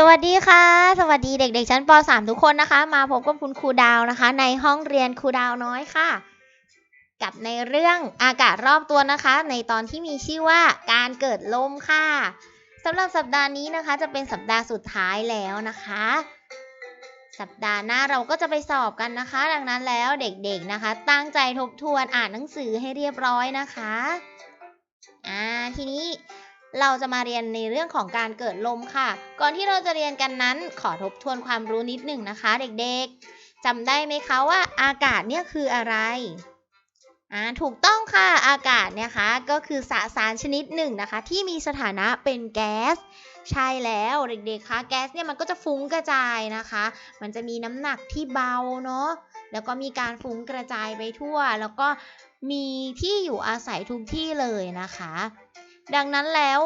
สวัสดีค่ะ สวัสดีเด็กๆชั้นป .3 ทุกคนนะคะ มาพบกับคุณครูดาวนะคะ ในห้องเรียนครูดาวน้อยค่ะ กับในเรื่องอากาศรอบตัวนะคะ ในตอนที่มีชื่อว่าการเกิดลมค่ะสำหรับสัปดาห์นี้นะคะ จะเป็นสัปดาห์สุดท้ายแล้วนะคะ สัปดาห์หน้าเราก็จะไปสอบกันนะคะ ดังนั้นแล้วเด็กๆนะคะ ตั้งใจทบทวนอ่านหนังสือให้เรียบร้อยนะคะอ่าทีนี้ เราจะมาเรียนในเรื่องของการเกิดลมค่ะ ก่อนที่เราจะเรียนกันนั้น ขอทบทวนความรู้นิดหนึ่งนะคะเด็กๆจำได้ไหมคะว่าอากาศเนี่ยคืออะไรอ่าถูกต้องค่ะอากาศเนี่ยคะก็คือสสารชนิดหนึ่งนะคะ ที่มีสถานะเป็นแก๊ส ใช่แล้วเด็กๆคะแก๊สเนี่ยมันก็จะฟุ้งกระจายนะคะ มันจะมีน้ำหนักที่เบาเนาะแล้วก็มีการฟุ้งกระจายไปทั่ว แล้วก็มีที่อยู่อาศัยทุกที่เลยนะคะ ดังนั้นแล้ว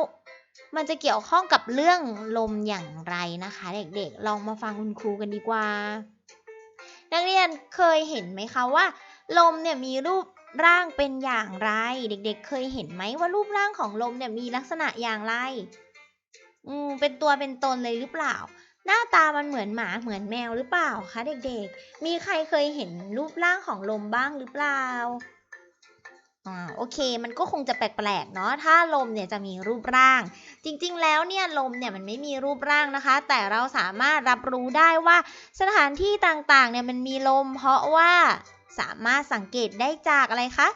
มันจะเกี่ยวข้องกับเรื่องลมอย่างไรนะคะ เด็กๆ ลองมาฟังคุณครูกันดีกว่า นักเรียนเคยเห็นไหมคะว่า ลมเนี่ยมีรูปร่างเป็นอย่างไร เด็กๆ เคยเห็นไหมว่ารูปร่างของลมเนี่ยมีลักษณะอย่างไร อืมเป็นตัวเป็นตนเลยหรือเปล่า หน้าตามันเหมือนหมาเหมือนแมวหรือเปล่าคะเด็กๆ มีใครเคยเห็นรูปร่างของลมบ้างหรือเปล่า อ่าโอเค มันก็คงจะแปลกๆเนาะถ้าลมเนี่ยจะมีรูปร่าง จริงๆ แล้วเนี่ยลมเนี่ยมันไม่มีรูปร่างนะคะ แต่เราสามารถรับรู้ได้ว่าสถานที่ต่างๆเนี่ยมันมีลม เพราะว่าสามารถสังเกตได้จากอะไรคะ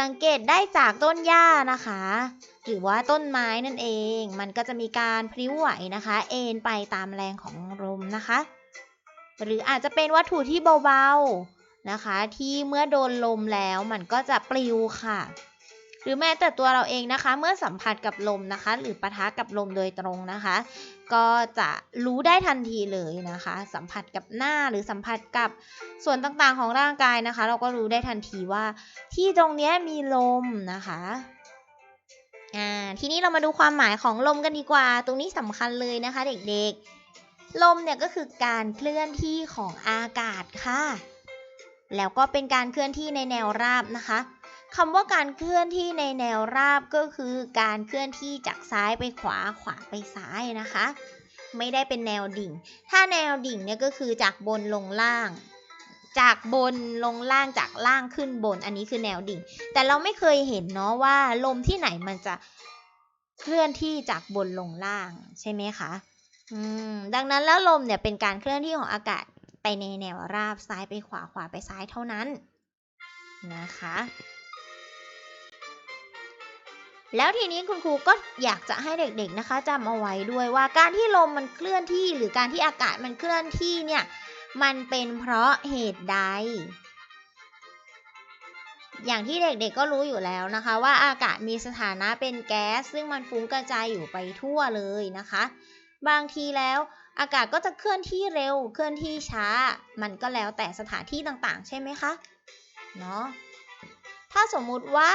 สังเกตได้จากต้นหญ้านะคะ หรือว่าต้นไม้นั่นเอง มันก็จะมีการพลิ้วไหวนะคะ เอ็นไปตามแรงของลมนะคะ หรืออาจจะเป็นวัตถุที่เบาๆ นะคะ ที่เมื่อโดนลมแล้วมันก็จะปลิวค่ะ หรือแม้แต่ตัวเราเองนะคะ เมื่อสัมผัสกับลมนะคะ หรือปะทะกับลมโดยตรงนะคะ ก็จะรู้ได้ทันทีเลยนะคะ สัมผัสกับหน้าหรือสัมผัสกับส่วนต่างๆของร่างกายนะคะ เราก็รู้ได้ทันทีว่า ที่ตรงนี้มีลมนะคะอ่าทีนี้เรามาดูความหมายของลมกันดีกว่า ตรงนี้สำคัญเลยนะคะเด็กๆ ลมเนี่ยก็คือการเคลื่อนที่ของอากาศค่ะ แล้วก็เป็นการเคลื่อนที่ในแนวราบนะคะคำว่าการเคลื่อนที่ในแนวราบก็คือการเคลื่อนที่จากซ้ายไปขวาขวาไปซ้ายนะคะ ไม่ได้เป็นแนวดิ่ง ถ้าแนวดิ่งเนี่ยก็คือจากบนลงล่าง จากบนลงล่างจากล่างขึ้นบนอันนี้คือแนวดิ่ง แต่เราไม่เคยเห็นเนาะว่าลมที่ไหนมันจะเคลื่อนที่จากบนลงล่างใช่ไหมคะอืมดังนั้นแล้วลมเนี่ยเป็นการเคลื่อนที่ของอากาศ ในแนวราบซ้ายไปขวาขวาไปซ้ายเท่านั้นนะคะ แล้วทีนี้คุณครูก็อยากจะให้เด็กๆนะคะจำเอาไว้ด้วยว่าการที่ลมมันเคลื่อนที่ หรือการที่อากาศมันเคลื่อนที่เนี่ยมันเป็นเพราะเหตุใด อย่างที่เด็กๆก็รู้อยู่แล้วนะคะ ว่าอากาศมีสถานะเป็นแก๊ส ซึ่งมันฟุ้งกระจายอยู่ไปทั่วเลยนะคะ บางทีแล้ว อากาศก็จะเคลื่อนที่เร็ว เคลื่อนที่ช้า มันก็แล้วแต่สถานที่ต่างๆ ใช่ไหมคะ เนาะถ้าสมมุติว่า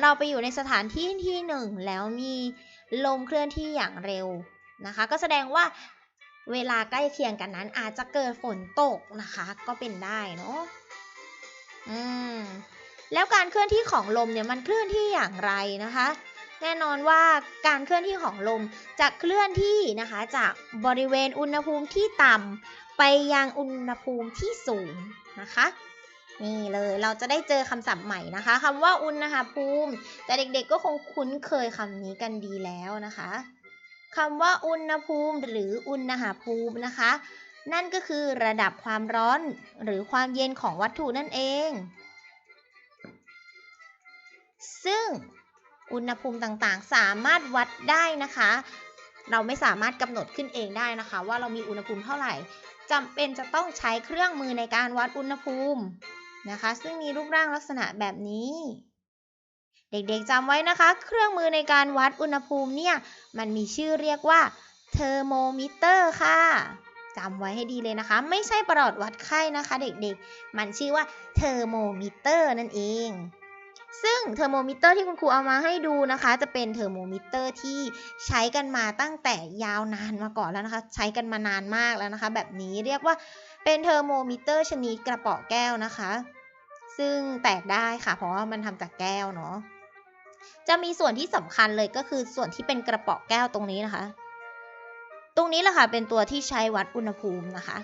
เราไปอยู่ในสถานที่ที่หนึ่งแล้วมีลมเคลื่อนที่อย่างเร็วนะคะ ก็แสดงว่าเวลาใกล้เคียงกันนั้น อาจจะเกิดฝนตกนะคะ ก็เป็นได้เนาะอืมแล้วการเคลื่อนที่ของลมเนี่ยมันเคลื่อนที่อย่างไรนะคะ แน่นอนว่าการเคลื่อนที่ของลมจะเคลื่อนที่นะคะจากบริเวณอุณหภูมิที่ต่ำไปยังอุณหภูมิที่สูงนะคะนี่เลยเราจะได้เจอคำศัพท์ใหม่นะคะคำว่าอุณหภูมิ แต่เด็กๆก็คงคุ้นเคยคำนี้กันดีแล้วนะคะคำว่าอุณหภูมิหรืออุณหภูมินะคะ นั่นก็คือระดับความร้อนหรือความเย็นของวัตถุนั่นเอง ซึ่ง อุณหภูมิต่างๆ สามารถวัดได้นะคะ เราไม่สามารถกำหนดขึ้นเองได้นะคะ ว่าเรามีอุณหภูมิเท่าไหร่จำเป็นจะต้องใช้เครื่องมือในการวัดอุณหภูมินะคะ ซึ่งมีรูปร่างลักษณะแบบนี้ เด็กๆจำไว้นะคะ เครื่องมือในการวัดอุณหภูมิเนี่ยมันมีชื่อเรียกว่าเทอร์โมมิเตอร์ค่ะจำไว้ให้ดีเลยนะคะ ไม่ใช่ประหลอดวัดไข้นะคะ เด็กๆ มันชื่อว่าเทอร์โมมิเตอร์นั่นเอง ซึ่งเทอร์โมมิเตอร์ที่คุณครูเอามาให้ดูนะคะ จะเป็นเทอร์โมมิเตอร์ที่ใช้กันมาตั้งแต่ยาวนานมาก่อนแล้วนะคะ ใช้กันมานานมากแล้วนะคะ แบบนี้เรียกว่าเป็นเทอร์โมมิเตอร์ชนิดกระป๋อแก้วนะคะ ซึ่งแตกได้ค่ะ เพราะว่ามันทำจากแก้วเนาะจะมีส่วนที่สำคัญเลยก็คือส่วนที่เป็นกระป๋อแก้วตรงนี้นะคะตรงนี้แหละค่ะเป็นตัวที่ใช้วัดอุณหภูมินะคะ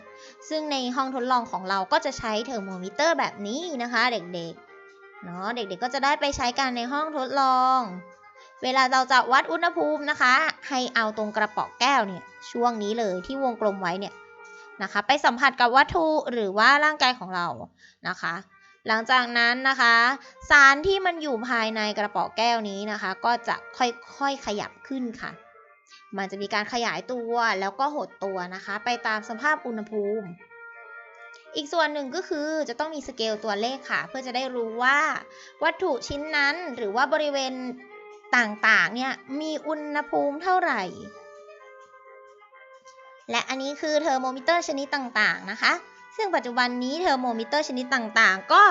ซึ่งในห้องทดลองของเราก็จะใช้เทอร์โมมิเตอร์แบบนี้นะคะ เด็กๆ เนาะเด็กๆก็จะได้ไปใช้กันในห้องทดลอง เวลาเราจะวัดอุณหภูมินะคะ ให้เอาตรงกระป๋องแก้วเนี่ยช่วงนี้เลยที่วงกลมไว้เนี่ยนะคะ ไปสัมผัสกับวัตถุหรือว่าร่างกายของเรานะคะ หลังจากนั้นนะคะ สารที่มันอยู่ภายในกระป๋องแก้วนี้นะคะ ก็จะค่อยๆขยับขึ้นค่ะ มันจะมีการขยายตัวแล้วก็หดตัวนะคะ ไปตามสภาพอุณหภูมิ อีกส่วนหนึ่งก็คือจะต้องมีสเกลตัวเลขค่ะ เพื่อจะได้รู้ว่าวัตถุชิ้นนั้นหรือว่าบริเวณต่างๆเนี่ยมีอุณหภูมิเท่าไหร่ และอันนี้คือเทอร์โมมิเตอร์ชนิดต่างๆนะคะ ซึ่งปัจจุบันนี้เทอร์โมมิเตอร์ชนิดต่างๆ ก็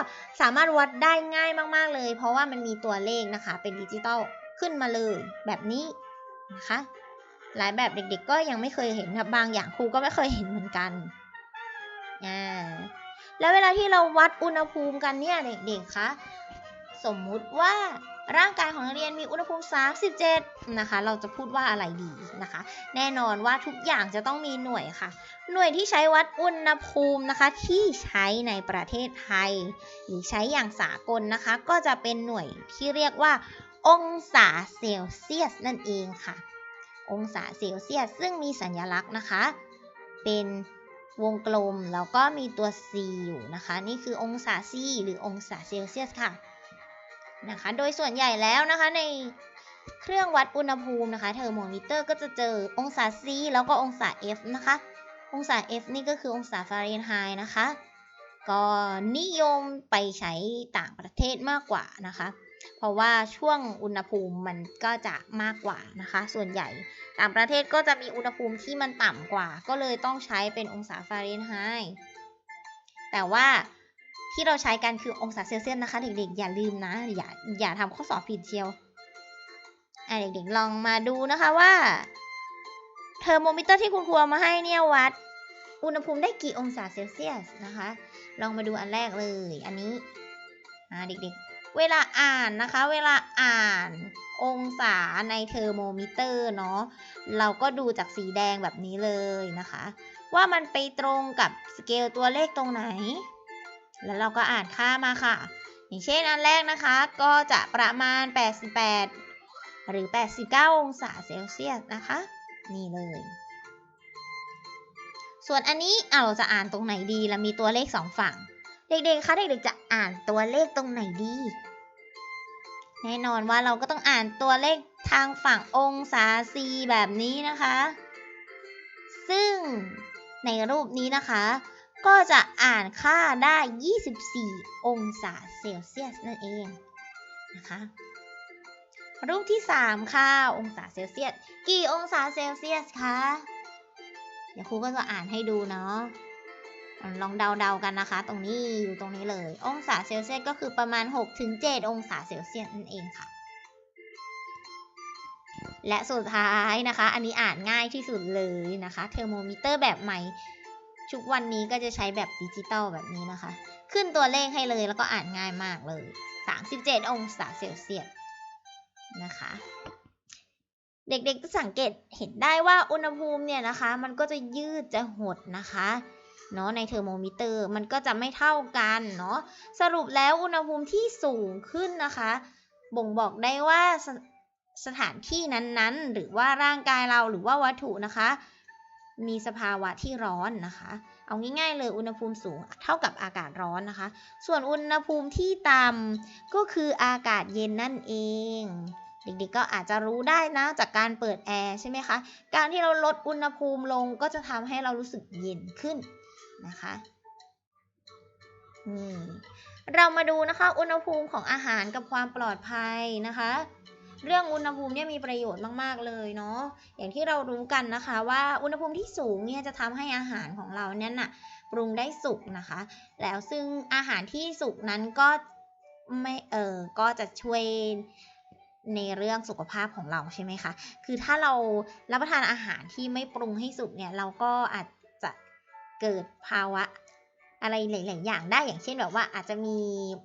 สามารถวัดได้ง่ายมากๆเลย เพราะว่ามันมีตัวเลขนะคะ เป็นดิจิตอลขึ้นมาเลยแบบนี้นะคะหลายแบบเด็กๆ ก็ยังไม่เคยเห็นนะบางอย่างครูก็ไม่เคยเห็นเหมือนกัน อ่าแล้วเวลาที่เราวัดอุณหภูมิกันเนี่ยเด็กๆคะสมมุติว่าร่างกายของนักเรียนมีอุณหภูมิ 37 นะคะ เราจะพูดว่าอะไรดีนะคะ แน่นอนว่าทุกอย่างจะต้องมีหน่วยค่ะ หน่วยที่ใช้วัดอุณหภูมินะคะ ที่ใช้ในประเทศไทย หรือใช้อย่างสากลนะคะ ก็จะเป็นหน่วยที่เรียกว่า องศาเซลเซียสนั่นเองค่ะ องศาเซลเซียสซึ่งมีสัญลักษณ์นะคะ เป็น วงกลมแล้วก็มีตัว C อยู่นะคะ นี่คือองศา C หรือองศาเซลเซียสค่ะนะคะ โดยส่วนใหญ่แล้วนะคะในเครื่องวัดอุณหภูมินะคะเทอร์โมมิเตอร์ก็จะเจอองศา C แล้วก็องศา F นะคะ องศา F นี่ก็คือองศาฟาเรนไฮต์นะคะ ก็นิยมไปใช้ต่างประเทศมากกว่านะคะ เพราะว่าช่วงอุณหภูมิมันก็จะมากกว่านะคะ ส่วนใหญ่ต่างประเทศก็จะมีอุณหภูมิที่มันต่ำกว่า ก็เลยต้องใช้เป็นองศาฟาเรนไฮต์แต่ว่าที่เราใช้กันคือองศาเซลเซียสนะคะ เด็กๆ อย่าลืมนะ อย่าอย่าทำข้อสอบผิดเชียวอะเด็กๆลองมาดูนะคะว่าเทอร์โมมิเตอร์ที่คุณครูเอามาให้เนี่ยวัด อุณหภูมิได้กี่องศาเซลเซียสนะคะ ลองมาดูอันแรกเลย อันนี้อ่าเด็กๆ เวลาอ่านนะคะ เวลาอ่านองศาในเทอร์โมมิเตอร์เนาะเราก็ดูจากสีแดงแบบนี้เลยนะคะ ว่ามันไปตรงกับสเกลตัวเลขตรงไหน แล้วเราก็อ่านค่ามาค่ะ อย่างเช่นอันแรกนะคะก็จะประมาณ 88 หรือ 89 องศาเซลเซียสนะคะ นี่เลย ส่วนอันนี้เอาเราจะอ่านตรงไหนดีเรามีตัวเลขสองฝั่ง เด็กๆคะเด็กๆจะอ่านตัวเลขตรงไหนดี แน่นอนว่าเราก็ต้องอ่านตัวเลขทางฝั่งองศา C แบบนี้นะคะ ซึ่งในรูปนี้นะคะ ก็จะอ่านค่าได้ 24 องศาเซลเซียสนั่นเองนะคะรูปที่ 3 ค่ะ องศาเซลเซียส กี่องศาเซลเซียสคะ เดี๋ยวครูก็จะอ่านให้ดูเนาะ ลองเดาๆกันนะคะ ตรงนี้อยู่ตรงนี้เลย องศาเซลเซียสก็คือประมาณ 6-7 องศาเซลเซียสนั่นเองค่ะ และสุดท้ายนะคะ อันนี้อ่านง่ายที่สุดเลยนะคะ เทอร์โมมิเตอร์แบบใหม่ทุกวันนี้ก็จะใช้แบบดิจิตอลแบบนี้นะคะ ขึ้นตัวเลขให้เลยแล้วก็อ่านง่ายมากเลย 37 องศาเซลเซียสนะคะ เด็กๆจะสังเกตเห็นได้ว่าอุณหภูมิเนี่ยนะคะ มันก็จะยืดจะหดนะคะ เนาะในเทอร์โมมิเตอร์มันก็จะไม่เท่ากันเนาะสรุปแล้วอุณหภูมิที่สูงขึ้นนะคะ บ่งบอกได้ว่าสสถานที่นั้นๆ หรือว่าร่างกายเราหรือว่าวัตถุนะคะ มีสภาวะที่ร้อนนะคะ เอาง่ายๆเลยอุณหภูมิสูงเท่ากับอากาศร้อนนะคะ ส่วนอุณหภูมิที่ต่ำก็คืออากาศเย็นนั่นเองเด็กๆก็อาจจะรู้ได้นะจากการเปิดแอร์ใช่ไหมคะ การที่เราลดอุณหภูมิลงก็จะทำให้เรารู้สึกเย็นขึ้น นะคะนี่เรามาดูนะคะ อุณหภูมิของอาหารกับความปลอดภัยนะคะ เรื่องอุณหภูมิเนี่ยมีประโยชน์มากๆเลยเนาะอย่างที่เรารู้กันนะคะว่าอุณหภูมิที่สูงเนี่ยจะทำให้อาหารของเราเนี่ยน่ะปรุงได้สุกนะคะ แล้วซึ่งอาหารที่สุกนั้นก็ไม่เออก็จะช่วยในเรื่องสุขภาพของเราใช่ไหมคะ คือถ้าเรารับประทานอาหารที่ไม่ปรุงให้สุกเนี่ย เราก็อาจ เกิดภาวะอะไรหลาย ๆ อย่างได้อย่างเช่นแบบว่าอาจจะมี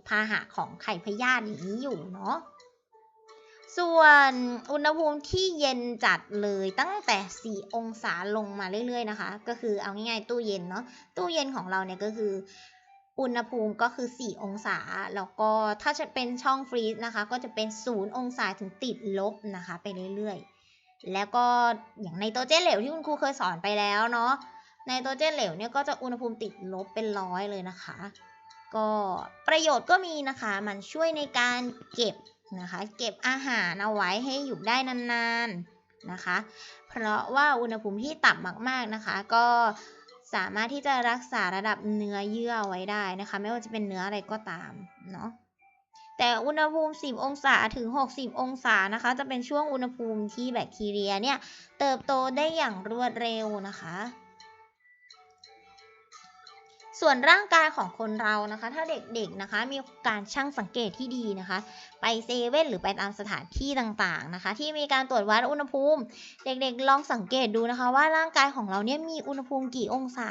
พาหะของไข่พยาธิอย่างนี้อยู่เนาะส่วนอุณหภูมิที่เย็นจัดเลยตั้งแต่ 4 องศาลงมาเรื่อย ๆ นะคะ ก็คือเอาง่ายๆตู้เย็นเนาะตู้เย็นของเราเนี่ยก็คือ อุณหภูมิก็คือ 4 องศา แล้วก็ถ้าจะเป็นช่องฟรีซนะคะ ก็จะเป็น 0 องศาถึงติดลบนะคะ ไปเรื่อย ๆ แล้วก็อย่างไนโตรเจนเหลวที่คุณครูเคยสอนไปแล้วเนาะ ไนโตรเจนเหลวเนี่ยก็จะอุณหภูมิติดลบเป็นร้อยเลยนะคะ ก็ประโยชน์ก็มีนะคะ มันช่วยในการเก็บนะคะ เก็บอาหารเอาไว้ให้อยู่ได้นานๆนะคะ เพราะว่าอุณหภูมิที่ต่ำมากๆนะคะ ก็สามารถที่จะรักษาระดับเนื้อเยื่อไว้ได้นะคะ ไม่ว่าจะเป็นเนื้ออะไรก็ตามเนาะแต่อุณหภูมิ 10 องศาถึง 60 องศานะคะ จะเป็นช่วงอุณหภูมิที่แบคทีเรียเนี่ยเติบโตได้อย่างรวดเร็วนะคะ ส่วนร่างกายของคนเรานะคะ ถ้าเด็กๆนะคะ มีการชั่งสังเกตที่ดีนะคะ ไปเซเว่นหรือไปตามสถานที่ต่างๆนะคะ ที่มีการตรวจวัดอุณหภูมิ เด็กๆลองสังเกตดูนะคะ ว่าร่างกายของเราเนี่ยมีอุณหภูมิกี่องศา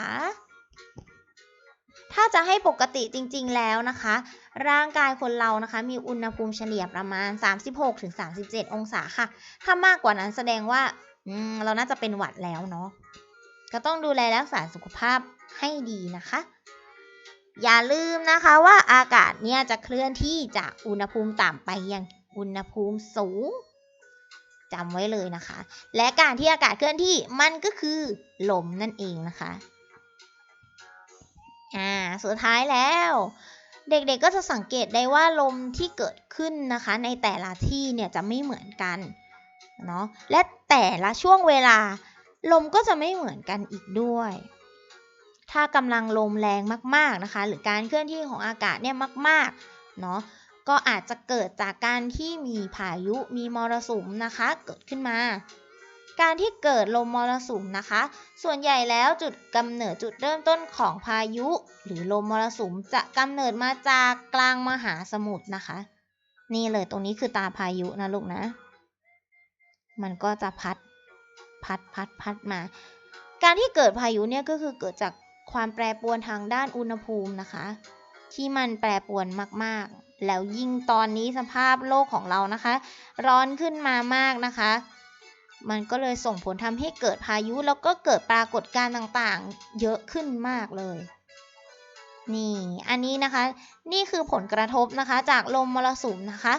ถ้าจะให้ปกติจริงๆแล้วนะคะ ร่างกายคนเรานะคะ มีอุณหภูมิเฉลี่ยประมาณ 36-37 องศาค่ะ ถ้ามากกว่านั้นแสดงว่าเราน่าจะเป็นหวัดแล้วเนาะ ก็ต้องดูแลรักษาสุขภาพให้ดีนะคะ อย่าลืมนะคะว่าอากาศเนี่ยจะเคลื่อนที่จากอุณหภูมิต่ำไปยังอุณหภูมิสูงจำไว้เลยนะคะ และการที่อากาศเคลื่อนที่มันก็คือลมนั่นเองนะคะอ่าสุดท้ายแล้ว เด็กๆก็จะสังเกตได้ว่าลมที่เกิดขึ้นนะคะ ในแต่ละที่เนี่ยจะไม่เหมือนกันเนาะและแต่ละช่วงเวลา ลมก็จะไม่เหมือนกันอีกด้วย ถ้ากำลังลมแรงมากๆนะคะ หรือการเคลื่อนที่ของอากาศเนี่ยมากๆเนาะก็อาจจะเกิดจากการที่มีพายุมีมรสุมนะคะ เกิดขึ้นมา การที่เกิดลมมรสุมนะคะ ส่วนใหญ่แล้วจุดกำเนิดจุดเริ่มต้นของพายุ หรือลมมรสุมจะกำเนิดมาจากกลางมหาสมุทรนะคะ นี่เลยตรงนี้คือตาพายุนะลูกนะ มันก็จะพัด พัดพัดพัดมา การที่เกิดพายุเนี่ยก็คือเกิดจากความแปรปรวนทางด้านอุณหภูมินะคะ ที่มันแปรปรวนมากๆ แล้วยิ่งตอนนี้สภาพโลกของเรานะคะ ร้อนขึ้นมามากนะคะ มันก็เลยส่งผลทำให้เกิดพายุแล้วก็เกิดปรากฏการณ์ต่างๆ เยอะขึ้นมากเลยนี่ อันนี้นะคะ นี่คือผลกระทบนะคะ จากลมมรสุมนะคะ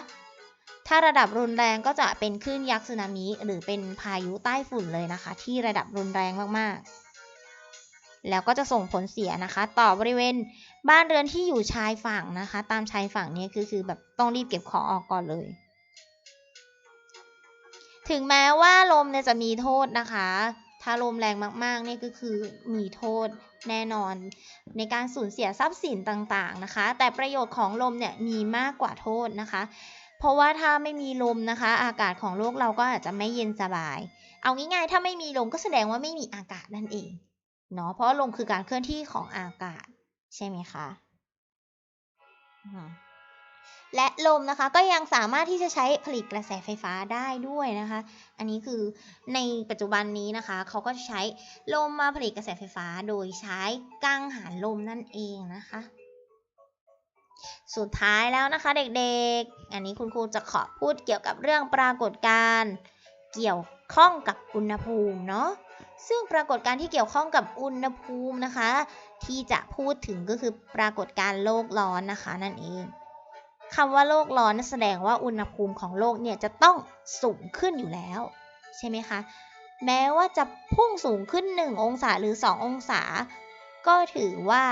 ถ้าระดับรุนแรงก็จะเป็นคลื่นยักษ์สึนามิหรือเป็นพายุใต้ฝุ่นเลยนะคะ ที่ระดับรุนแรงมากๆ แล้วก็จะส่งผลเสียนะคะ ต่อบริเวณบ้านเรือนที่อยู่ชายฝั่งนะคะ ตามชายฝั่งนี้คือคือแบบต้องรีบเก็บของออกก่อนเลย ถึงแม้ว่าลมเนี่ยจะมีโทษนะคะ ถ้าลมแรงมากๆเนี่ยก็คือมีโทษแน่นอน ในการสูญเสียทรัพย์สินต่างๆนะคะ แต่ประโยชน์ของลมเนี่ยมีมากกว่าโทษนะคะ เพราะว่าถ้าไม่มีลมนะคะ อากาศของโลกเราก็อาจจะไม่เย็นสบาย เอาง่ายๆ ถ้าไม่มีลมก็แสดงว่าไม่มีอากาศนั่นเองเนาะเพราะลมคือการเคลื่อนที่ของอากาศ ใช่ไหมคะและลมนะคะก็ยังสามารถที่จะใช้ผลิตกระแสไฟฟ้าได้ด้วยนะคะ อันนี้คือในปัจจุบันนี้นะคะ เขาก็ใช้ลมมาผลิตกระแสไฟฟ้าโดยใช้กังหันลมนั่นเองนะคะ สุดท้ายแล้วนะคะเด็กๆ อันนี้คุณครูจะขอพูดเกี่ยวกับเรื่องปรากฏการณ์เกี่ยวข้องกับอุณหภูมิเนาะ ซึ่งปรากฏการณ์ที่เกี่ยวข้องกับอุณหภูมินะคะ ที่จะพูดถึงก็คือปรากฏการณ์โลกร้อนนะคะนั่นเองคำว่าโลกร้อนนั่นแสดงว่าอุณหภูมิของโลกเนี่ยจะต้องสูงขึ้นอยู่แล้ว ใช่ไหมคะ แม้ว่าจะพุ่งสูงขึ้น 1 องศาหรือ 2 องศา ก็ถือว่า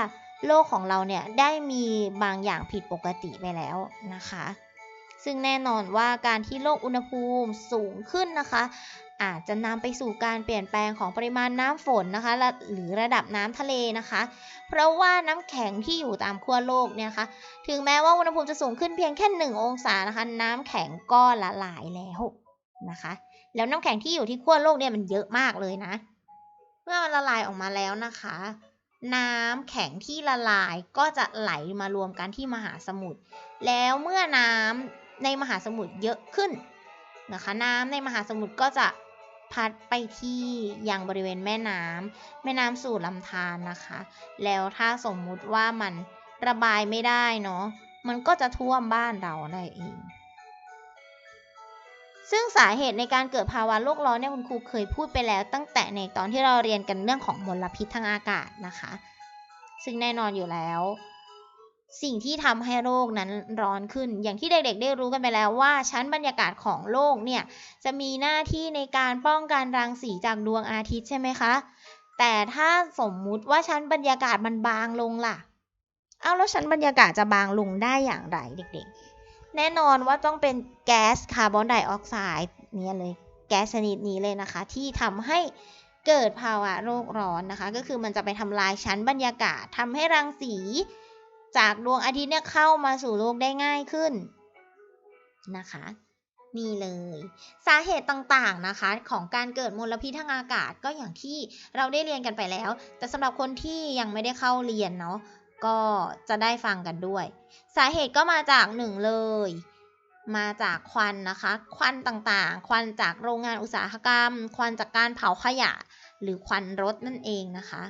โลกของเราเนี่ยได้มีบางอย่างผิดปกติไปแล้วนะคะ ซึ่งแน่นอนว่าการที่โลกอุณหภูมิสูงขึ้นนะคะ อาจจะนำไปสู่การเปลี่ยนแปลงของปริมาณน้ำฝนนะคะ หรือระดับน้ำทะเลนะคะ เพราะว่าน้ำแข็งที่อยู่ตามขั้วโลกเนี่ยะคะถึงแม้ว่าอุณหภูมิจะสูงขึ้นเพียงแค่ 1 องศานะคะ น้ำแข็งก็ละลายแล้วนะคะ แล้วน้ำแข็งที่อยู่ที่ขั้วโลกเนี่ยมันเยอะมากเลยนะ เมื่อมันละลายออกมาแล้วนะคะ น้ำแข็งที่ละลายก็จะไหลมารวมกันที่มหาสมุทร แล้วเมื่อน้ำในมหาสมุทรเยอะขึ้นนะคะน้ำในมหาสมุทรก็จะพัดไปที่ยังบริเวณแม่น้ำแม่น้ำสู่ลำธารนะคะ แล้วถ้าสมมุติว่ามันระบายไม่ได้เนาะมันก็จะท่วมบ้านเราได้เอง ซึ่งสาเหตุในการเกิดภาวะโลกร้อนเนี่ยคุณครูเคยพูดไปแล้ว ตั้งแต่ในตอนที่เราเรียนกันเรื่องของมลพิษทางอากาศนะคะ ซึ่งแน่นอนอยู่แล้ว สิ่งที่ทำให้โลกนั้นร้อนขึ้น อย่างที่เด็กๆ ได้รู้กันไปแล้วว่า ชั้นบรรยากาศของโลกเนี่ยจะมีหน้าที่ในการป้องกันรังสีจากดวงอาทิตย์ใช่ไหมคะ แต่ถ้าสมมุติว่าชั้นบรรยากาศมันบางลงล่ะ เอาแล้วชั้นบรรยากาศจะบางลงได้อย่างไรเด็ก ๆ แน่นอนว่าต้องเป็นแก๊สคาร์บอนไดออกไซด์เนี่ยเลยแก๊สชนิดนี้เลยนะคะ ที่ทำให้เกิดภาวะโลกร้อนนะคะ ก็คือมันจะไปทำลายชั้นบรรยากาศทำให้รังสี จากดวงอาทิตย์เนี่ยเข้ามาสู่โลกได้ง่ายขึ้นนะคะนี่เลย สาเหตุต่างๆนะคะ ของการเกิดมลพิษทางอากาศก็อย่างที่เราได้เรียนกันไปแล้ว แต่สำหรับคนที่ยังไม่ได้เข้าเรียนเนาะ ก็จะได้ฟังกันด้วย สาเหตุก็มาจากหนึ่งเลย มาจากควันนะคะ ควันต่างๆ ควันจากโรงงานอุตสาหกรรม ควันจากการเผาขยะ หรือควันรถนั่นเองนะคะ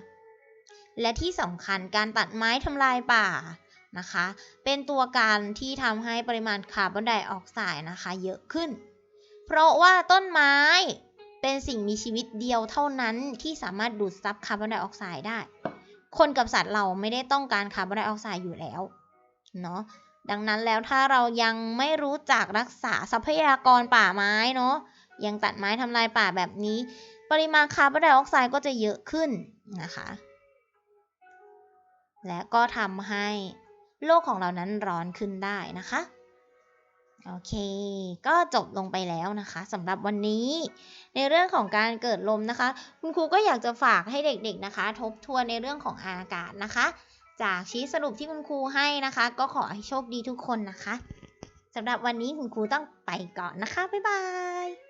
และที่สำคัญการตัดไม้ทำลายป่านะคะ เป็นตัวการที่ทำให้ปริมาณคาร์บอนไดออกไซด์นะคะเยอะขึ้น เพราะว่าต้นไม้เป็นสิ่งมีชีวิตเดียวเท่านั้นที่สามารถดูดซับคาร์บอนไดออกไซด์ได้ คนกับสัตว์เราไม่ได้ต้องการคาร์บอนไดออกไซด์อยู่แล้วเนาะดังนั้นแล้วถ้าเรายังไม่รู้จักรักษาทรัพยากรป่าไม้เนาะยังตัดไม้ทำลายป่าแบบนี้ ปริมาณคาร์บอนไดออกไซด์ก็จะเยอะขึ้นนะคะ และก็ทำให้โลกของเรานั้นร้อนขึ้นได้นะคะ โอเค ก็จบลงไปแล้วนะคะสำหรับวันนี้ ในเรื่องของการเกิดลมนะคะ คุณครูก็อยากจะฝากให้เด็กๆนะคะ ทบทวนในเรื่องของอากาศนะคะ จากชี้สรุปที่คุณครูให้นะคะ ก็ขอให้โชคดีทุกคนนะคะสำหรับวันนี้คุณครูต้องไปก่อนนะคะ บ๊ายบาย